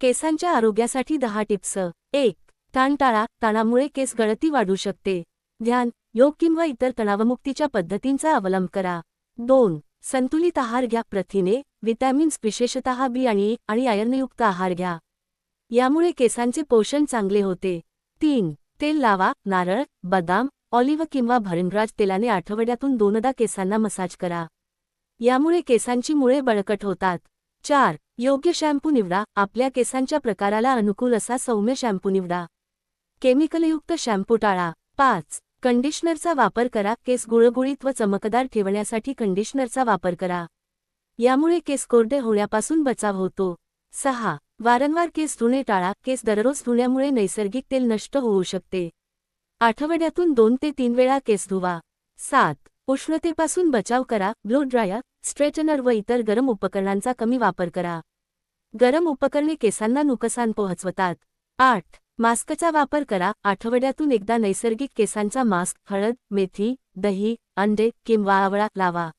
केसांच्या आरोग्यासाठी दहा टिप्स. एक ताण टाळा ताणामुळे केस गळती वाढू शकते. ध्यान योग किंवा इतर तणावमुक्तीच्या पद्धतींचा अवलंब करा. दोन संतुलित आहार घ्या. प्रथिने विटॅमिन्स विशेषतः बी आणि आणि आयर्नयुक्त आहार घ्या. यामुळे केसांचे पोषण चांगले होते. तीन तेल लावा. नारळ बदाम ऑलिव्ह किंवा भरिंगराज तेलाने आठवड्यातून दोनदा केसांना मसाज करा. यामुळे केसांची मुळे बळकट होतात. चार योग्य शॅम्पू निवडा. आपल्या केसांच्या प्रकाराला अनुकूल असा सौम्य शॅम्पू निवडा. केमिकलयुक्त शॅम्पू टाळा. पाच. कंडिशनरचा वापर करा. केस गुळगुळीत व चमकदार ठेवण्यासाठी कंडिशनरचा वापर करा. यामुळे केस कोरडे होण्यापासून बचाव होतो. सहा. वारंवार केस धुणे टाळा. केस दररोज धुण्यामुळे नैसर्गिक तेल नष्ट होऊ शकते. आठवड्यातून दोन ते तीन वेळा केस धुवा. सात. उष्णतेपासून बचाव करा. ब्लो ड्रायर स्ट्रेटनर व इतर गरम उपकरणांचा कमी वापर करा. गरम उपकरणे केसांना नुकसान पोहोचवतात. आठ. मास्कचा वापर करा. आठवड्यातून एकदा नैसर्गिक केसांचा मास्क हळद मेथी दही अंडे किंवा आवळा लावा.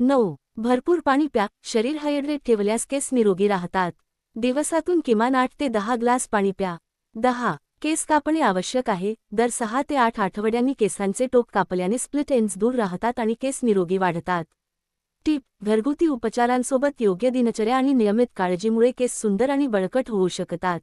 नऊ. भरपूर पाणी प्या. शरीर हायड्रेट ठेवल्यास केस निरोगी राहतात. दिवसातून किमान आठ ते दहा ग्लास पाणी प्या. दहा. केस कापणे आवश्यक आहे. दर सहा ते आठ आठवड्यांनी केसांचे टोक कापल्याने स्प्लिट एन्स दूर राहतात आणि केस निरोगी वाढतात. टीप घरगुती उपचारांसोबत योग्य दिनचर्या आणि नियमित काळजीमुळे केस सुंदर आणि बळकट होऊ शकतात.